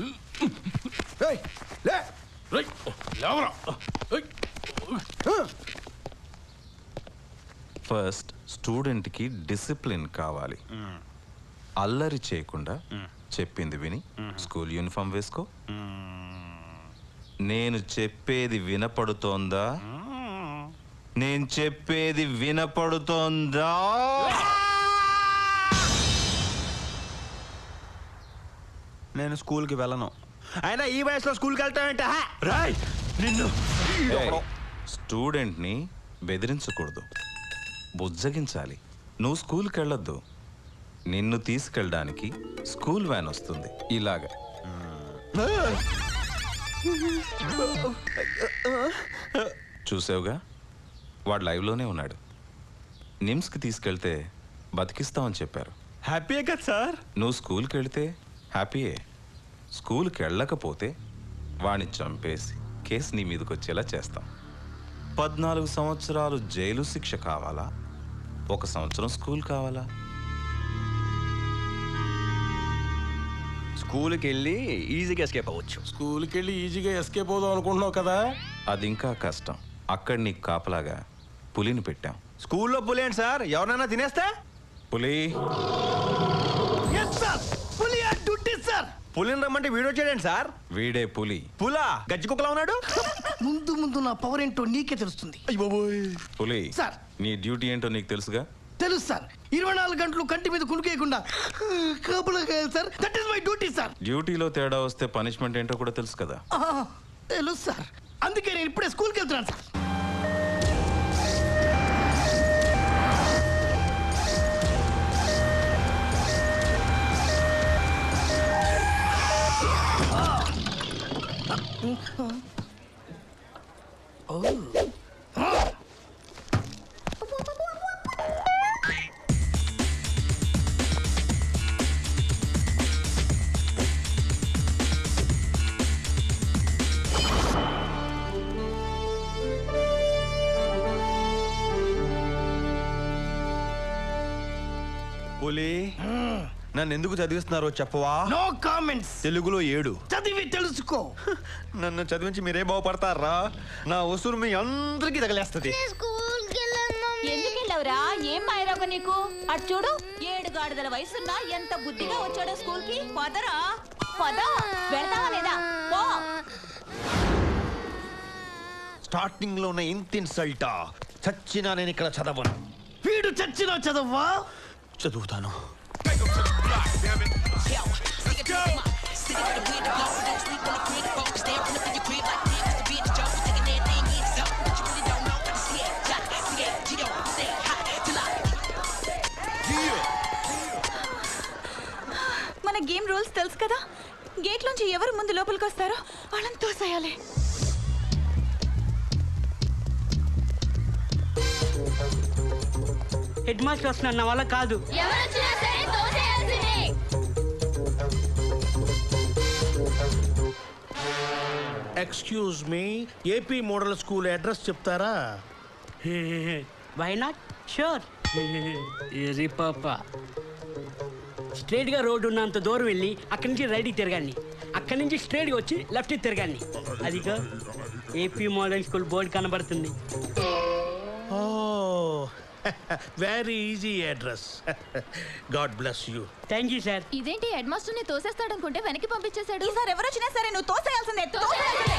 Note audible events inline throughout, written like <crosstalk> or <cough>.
ఏయ్, లే. రేయ్, లేవరా. ఏయ్. ఫస్ట్ స్టూడెంట్కి డిసిప్లిన్ కావాలి. అల్లరి చేయకుండా చెప్పింది విని స్కూల్ యూనిఫామ్ వేసుకో. నేను చెప్పేది వినపడుతోందా? నేను చెప్పేది వినపడుతోందా? నేను స్కూల్కి వెళ్ళను. అయినా ఈ వయసులో స్కూల్కి వెళ్తామంటే రాయ్! నిన్ను! స్టూడెంట్ని బెదిరించకూడదు. బుజ్జగించాలి. నువ్వు స్కూల్కి వెళ్ళొద్దు. నిన్ను తీసుకెళ్ళడానికి స్కూల్ వ్యాన్ వస్తుంది. ఇలాగా. చూసావుగా? వాడు లైవ్లోనే ఉన్నాడు. నిమ్స్కి తీసుకెళ్తే బతికిస్తామని చెప్పారు. హ్యాపీయే కదా సార్? నువ్వు స్కూల్కి వెళితే హ్యాపీయే స్కూల్కి వెళ్ళకపోతే వాణ్ణి చంపేసి కేసు నీ మీదకి వచ్చేలా చేస్తాం. పద్నాలుగు సంవత్సరాలు జైలు శిక్ష కావాలా? ఒక సంవత్సరం స్కూల్ కావాలా? స్కూల్కి వెళ్ళి ఈజీగా ఎస్కేప్ అవ్వచ్చు. స్కూల్కి వెళ్ళి ఈజీగా ఎస్కేప్ అవుదాం అనుకుంటున్నావు కదా? అది ఇంకా కష్టం. అక్కడ నీకు కాపలాగా పులిని పెట్టాం. స్కూల్లో పులేండి సార్? ఎవరైనా తినేస్తే? పులి పులి. పులిని రమ్మంటే వీడియో చేయండి సార్. వీడే పులి. పులా గజ్జి కుక్కలా ఉన్నాడు? ముందు ముందు నా పవర్ ఏంటో నీకే తెలుస్తుంది. పులి సార్. నీ డ్యూటీ ఏంటో నీకు తెలుసుగా? తెలుసు సార్. ఇరవై నాలుగు గంటలు కంటి మీద కునుకేయకుండా కాపులా sir. That is my duty sir. డ్యూటీలో తేడా వస్తే పనిష్మెంట్ ఏంటో కూడా తెలుసు కదా? తెలుసు సార్. అందుకే నేను ఇప్పుడే స్కూల్కి వెళ్తున్నాను సార్. పులి నన్ను ఎందుకు చదివిస్తున్నారో చెప్పవా? నో కామెంట్స్ తెలుగులో ఏడు. చదివి తెలుసుకో. నన్ను చదివించి మీరే బాగుపడతారా? నా ఉసురు మీ అందరికీ తగలేస్తుంది. ఎందుకు వెళ్ళవురా ఏం మాయరాగ నీకు? అటు చూడు ఏడు గాడిదల వయసున్నా ఎంత బుద్ధిగా వచ్చాడో స్కూల్కి పదరా? పద. వెళ్తావా లేదా? పో. స్టార్టింగ్లో ఉన్న ఇంత ఇన్సల్టా. చచ్చినా నేను ఇక్కడ చదవను. వీడు చచ్చిన చదవ్వా చదువుతాను. మన గేమ్ రూల్స్ తెలుసు కదా? గేట్ నుంచి ఎవరు ముందు లోపలికి వస్తారో వాళ్ళని తోసేయాలి. హెడ్ మాస్టర్ వస్తున్నా నా వల్ల కాదు. ఎవరొచ్చినా excuse me AP model school address చెప్తారా? వై నాట్ షూర్ ఎరి పాప స్ట్రైట్గా రోడ్డు ఉన్నంత దూరం వెళ్ళి అక్కడి నుంచి రైట్కి తిరగాన్ని అక్కడి నుంచి స్ట్రైట్గా వచ్చి లెఫ్ట్కి తిరగాన్ని అదిగో ఏపీ మోడల్ స్కూల్ బోర్డు కనబడుతుంది. ఓ very easy address god bless you thank you sir ఇదేంటి హెడ్ మాస్టర్ని తోసేస్తాడనుకుంటే వెనక్కి పంపించేశాడు? ఈసారి ఎవరు వచ్చినా సరే నువ్వు తోసేయాల్సిందే. తోసేయాల్సిందే.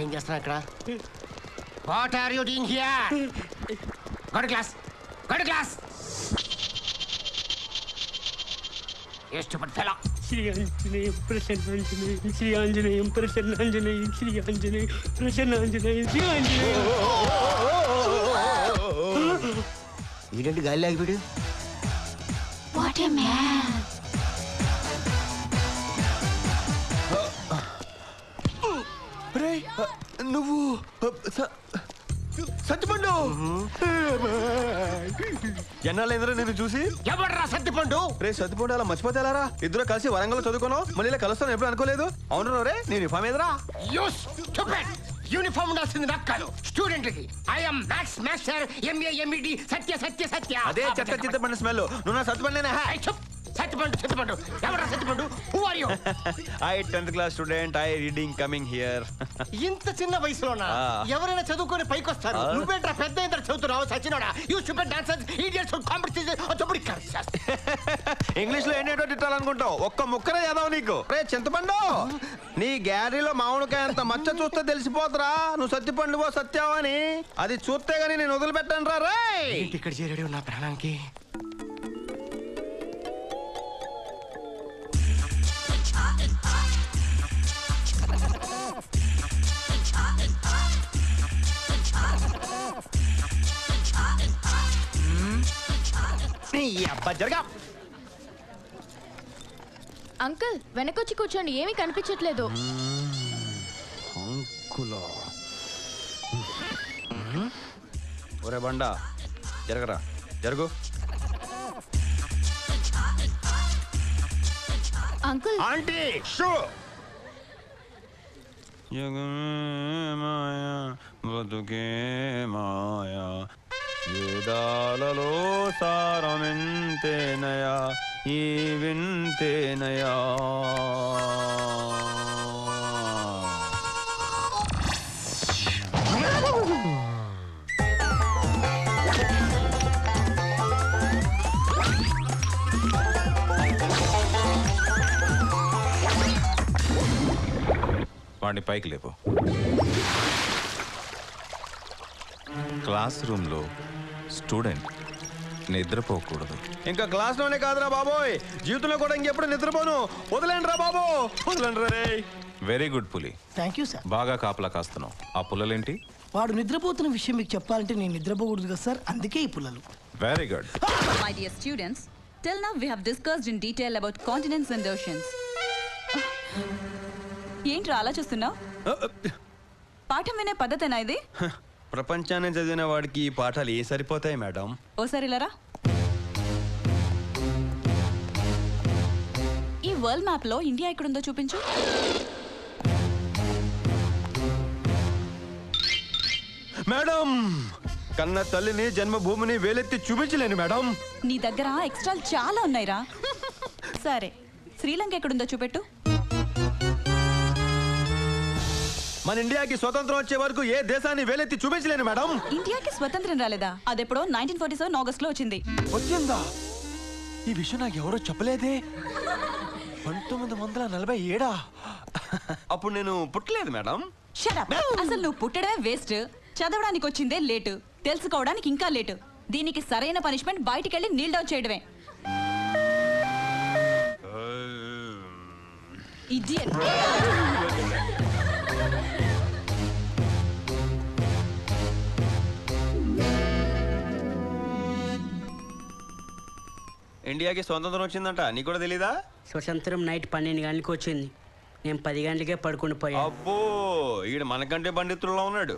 ఏం చేస్తున్నా ఇక్కడ? What are you doing here god class god class Shri Anjaneyam Prasannanjaneyam Shri Anjaneyam Prasannanjaneyam Shri Anjaneyam Prasannanjaneyam Shri Anjaneyam ఇదేంటి గాలి ఆగిపోయాడు? వాట్ ఏ మ్యాన్ రే నువ్వు సత్తిపండు! ఎన్నాళ్ళైందిరా నేను చూసి? ఎవడ్రా సత్తిపండు? రే సత్తిపండు అలా మర్చిపోతే ఎలారా? ఇద్దరు కలిసి వరంగల్ చదువుకున్నాం. మళ్ళీ ఇలా కలుస్తాను ఎప్పుడు అనుకోలేదు. అవును రే నేను ఇఫామ్ ఎదురా యూనిఫామ్ ఉండాల్సింది నాకు కాదు. స్టూడెంట్లకి I am maths master MA MEd Satya Satya Satya. అదే చెత్త చింతపండు స్మెల్ నువ్వు నా సత్తిపండు సత్తిపండు సత్తిపండు ఎవడ్రా Sattipandu who are you I tenth class student I reading coming here ఇంత చిన్న వయసులోనా. ఎవరైనా చదువుకొని పైకొస్తారు. ఆ. నువ్వేంట్రా పెద్ద ఇంత చదువుతున్నావు సచినోడా? You stupid dancers idiots competition ఇంగ్లీష్లో ఏంటో తిట్టాలనుకుంటావు? ఒక్క ముక్కరే చదవ నీకు. రే చింతపండు! నీ గ్యారీలో మామిడికాయ అంత మచ్చ చూస్తే తెలిసిపోతురా. నువ్వు సత్తిపండు పో సత్యావు అని అది చూస్తే గానీ నేను వదిలిపెట్టాను రా రే ఇక్కడ చేరాడు నా ప్రాణానికి? అబ్బా జరగా అంకుల్ వెనకొచ్చి కూర్చోండి ఏమీ కనిపించట్లేదు. అంకులో. ఒరే బండా జరగరా జరుగు. అంకుల్. ఆంటీ! షూ! మాయా బతుకే మాయా వేదాలలో సారమెంతేనయా ఈ వింతేనయా. వాడిని పైకి లేపు. క్లాస్ రూమ్లో స్టూడెంట్ నిద్రపోకూడదు. ఇంకా క్లాస్లోనే కాదురా బాబోయ్. జీవితంలో కూడా ఇంకెప్పుడు నిద్రపోను. వదిలేండి రా బాబు. వదిలేండి రే. వెరీ గుడ్ పులి. థ్యాంక్ యూ సార్ బాగా కాపలా కాస్తున్నావు. ఆ పుల్లలేంటి? వాడు నిద్రపోతున్న విషయం మీకు చెప్పాలంటే నేను నిద్రపోకూడదు కదా సార్ అందుకే ఈ పుల్లలు. Very good My dear students, till now we have discussed in detail about continents and oceans. <sighs> ఏంట్రా అలా చూస్తున్నావు? పాఠం వినే పద్ధతేనా ఇది? ప్రపంచాన్ని చదివిన వాడికి ఈ పాఠాలు ఏ సరిపోతాయి మేడం? ఓసారి ఈ వరల్డ్ మ్యాప్లో ఇండియా ఎక్కడుందో చూపించు. మేడం కన్న తల్లిని జన్మభూమిని వేలెత్తి చూపించలేను మేడం. నీ దగ్గర ఎక్స్ట్రాలు చాలా ఉన్నాయిరా. సరే శ్రీలంక ఎక్కడుందో చూపెట్టు. మన ఇండియాకి స్వతంత్రం వచ్చే వరకు ఏ దేశాన్ని వేలెత్తి చూపించలేను మేడం. ఇండియాకి స్వతంత్రం రాలేదా? అదెప్పుడో నైన్టీన్ ఫార్టీ సెవెన్ ఆగస్ట్లో వచ్చింది. వచ్చిందా? ఈ విషయం నాకు ఎవరో చెప్పలేదే. పంతొమ్మిది వందల నలభై ఏడా? అప్పుడు నేను పుట్టలేదు మేడం. అసలు నువ్వు పుట్టడమే వేస్ట్. చదవడానికి వచ్చిందే లేటు. తెలుసుకోవడానికి ఇంకా లేటు. దీనికి సరైన పనిష్మెంట్ బయటికెళ్ళి నీల్ డౌన్ చేయడమే. Idiot. ఇండియాకి స్వతంత్రం వచ్చిందంట. నీకు కూడా తెలీదా? స్వతంత్రం నైట్ పన్నెండు గంటలకు వచ్చింది. నేను పది గంటలకే పడుకుని పోయా అబ్బో ఈడు మనకంటే పండితుల్లో ఉన్నాడు.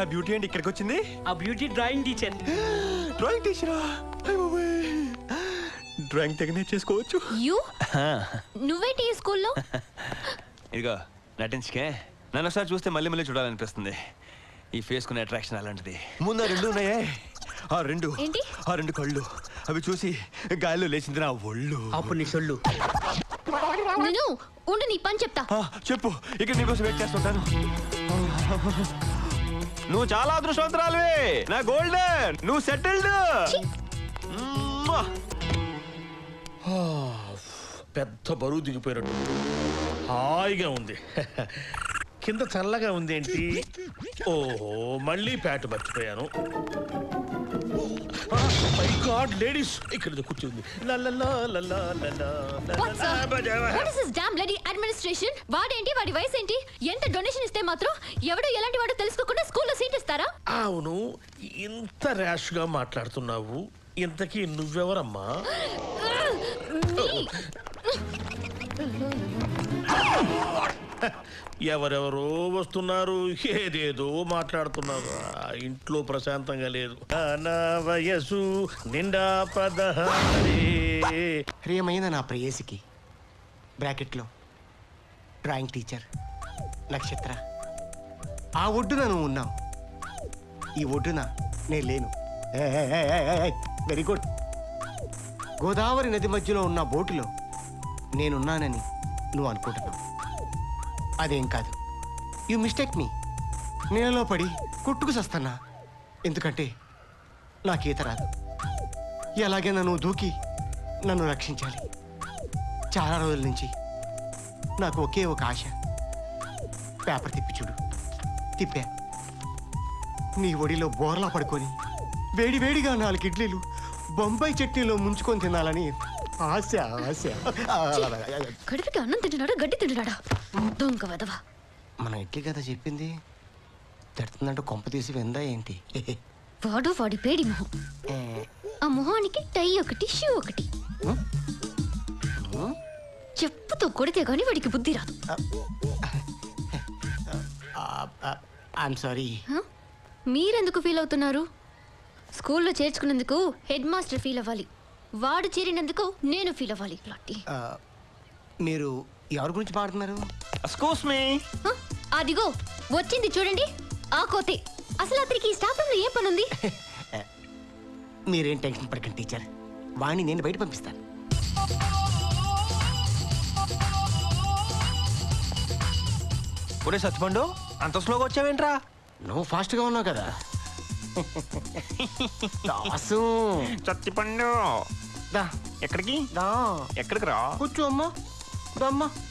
నా బ్యూటీ ఏంటి ఇక్కడికి వచ్చింది? ఆ బ్యూటీ డ్రాయింగ్ టీచర్. డ్రాయింగ్ టీచరా? డ్రాయింగ్ తెగ నేర్చేసుకోవచ్చు. యూ? నువ్వేంటి ఈ స్కూల్లో? ఇదిగో నటించుకే. నన్ను ఒకసారి చూస్తే మళ్ళీ మళ్ళీ చూడాలనిపిస్తుంది. ఈ ఫేస్ కునే అట్రాక్షన్ అలాంటిది. ముందు ఆ రెండు ఉన్నాయే. ఆ రెండు. ఏంటి? ఆ రెండు కళ్ళు. అవి చూసి గాలిలో లేచింది నా ఒళ్ళు. అప్పుడు నీ సొల్లు. నేను ఉండు నీ పని చెప్తా. ఆ, చెప్పు. ఇక్కడ నీకోసం వెయిట్ చేస్తుంటాను. నువ్వు చాలా అదృష్టవంతురాలివి. నా గోల్డెన్. నువ్వు సెటిల్డ్. పెద్ద బరువు దిగిపోయినట్టు. హాయిగా ఉంది. కింద చల్లగా ఉంది ఏంటి ఓహో మళ్ళీ ప్యాట్ మర్చిపోయాను. అడ్మినిస్ట్రేషన్ వాడేంటి వాడి ఏంటి ఎంత డొనేషన్ ఇస్తే మాత్రం ఎలాంటి తెలుసుకోకుండా స్కూల్లో ఇస్తారా? అవును ఇంత ర్యాష్గా మాట్లాడుతున్నావు. ఇంతకీ నువ్వెవరమ్మా? <gasps> <laughs> <laughs> ఎవరెవరో వస్తున్నారు ఏదేదో మాట్లాడుతున్నారు. ఇంట్లో ప్రశాంతంగా లేదు. నా వయసు నిండా పదహారే. ప్రియమైన నా ప్రేయసికి. బ్రాకెట్లో. Drawing teacher. నక్షత్ర. ఆ ఒడ్డున నువ్వు ఉన్నావు. ఈ ఒడ్డున నేను లేను. Very good. గోదావరి నది మధ్యలో ఉన్న బోటులో నేనున్నానని నువ్వు అనుకుంటున్నావు. అదేం కాదు. యు మిస్టేక్ మీ నీళ్ళలో పడి కొట్టుకు సస్తానా? ఎందుకంటే నాకు ఈత రాదు. ఎలాగైనా నన్ను దూకి నన్ను రక్షించాలి. చాలా రోజుల నుంచి నాకు ఒకే ఒక ఆశ. పేపర్ తిప్పి చూడు. తిప్పా. నీ ఒడిలో బోర్లా పడుకొని వేడి వేడిగా నాలుగు ఇడ్లీలు బొంబాయి చట్నీలో ముంచుకొని తినాలని ఆశ ఆశ. కడుపుకి అన్నం తింటున్నాడా? గడ్డి తింటున్నాడా? దొంగ వదవా మన ఇడ్లీ కదా చెప్పింది. తిడుతుందంటూ కొంప తీసి విందా ఏంటి? వాడు వాడి పేడి మొహం. ఆ మొహానికి టై ఒకటి షూ ఒకటి. చెప్పుతో కొడితే గాని వాడికి బుద్ధి రాదు. I'm sorry? మీరెందుకు ఫీల్ అవుతున్నారు? స్కూల్లో చేర్చుకున్నందుకు హెడ్ మాస్టర్ ఫీల్ అవ్వాలి. వాడు చేరినందుకు నేను ఫీల్ అవ్వాలి మీరు ఎవరి గురించి పాడుతున్నారు ఎక్స్క్యూస్ మీ హ? అదిగో వచ్చింది చూడండి ఆ కోతే. అసలు అతనికి ఈ స్టాఫ్ రూమ్లో ఏ పని ఉంది <laughs> మీరేం టెన్షన్ పడకండి టీచర్. వాణ్ణి నేను బయట పంపిస్తాను. ఒరే సత్యపండు అంత స్లోగా వచ్చావేంట్రా? నువ్వు ఫాస్ట్గా ఉన్నావు కదా. దాసు. సత్యపండు. దా. ఎక్కడికి? దా. ఎక్కడికి రా? కూర్చో అమ్మా.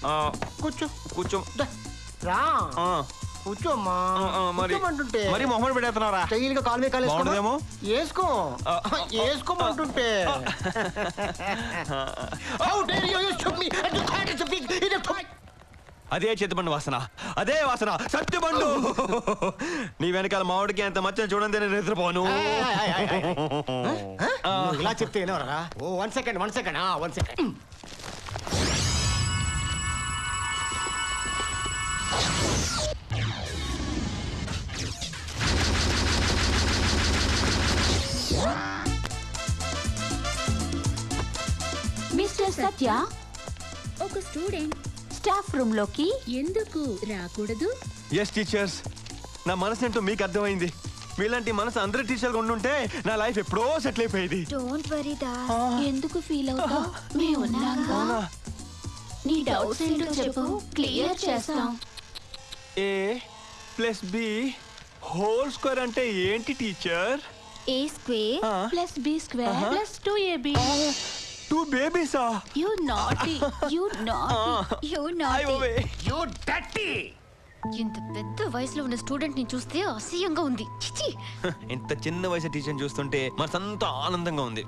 ఆ, కూర్చో. కూర్చో. దా. రా. ఆ, కూర్చో అమ్మా ఆ, ఆ, మరి కూర్చోమంటుంటే. మరి మొహం పెడేస్తున్నారా? స్టైల్గా కాలు మీద కాలు బాగుండదేమో? వేసుకో. ఆ, వేసుకోమంటుంటే. <laughs> How dare you me in. అదే చేతిపండు వాసన. అదే వాసన. సత్యపండు. నీ వెనకాల మామిడికి ఎంత మచ్చని చూడండి నేను నిద్రపోను నువ్వు ఇలా చెప్తే ఓ one second one second one second Satya? ఒక స్టూడెంట్. స్టాఫ్ రూమ్లోకి ఎందుకు? రాకూడదు. ఎస్ టీచర్స్ నా మనసు ఏంటో మీకు అర్థమైంది. మీలాంటి మనసు అందరి టీచర్లు ఉండుంటే నా లైఫ్ ఎప్పుడో సెటిల్ అయిపోయేది. డోంట్ వరీ దా. ఎందుకు ఫీల్ అవుతావు? మేము ఉన్నాగా నీ డౌట్స్ ఏంటో చెప్పు. క్లియర్ చేస్తాం. A plus B whole square అంటే ఏంటి teacher A square. Plus B square. Plus two AB two బేబీసా you naughty you naughty you అయ్యోవే you dirty ఇంత పెద్ద వయసులో ఉన్న స్టూడెంట్ని చూస్తే అసహ్యంగా ఉంది. చిచి <laughs> ఇంత చిన్న వయసు టీచర్ చూస్తుంటే మనసంతా ఆనందంగా ఉంది.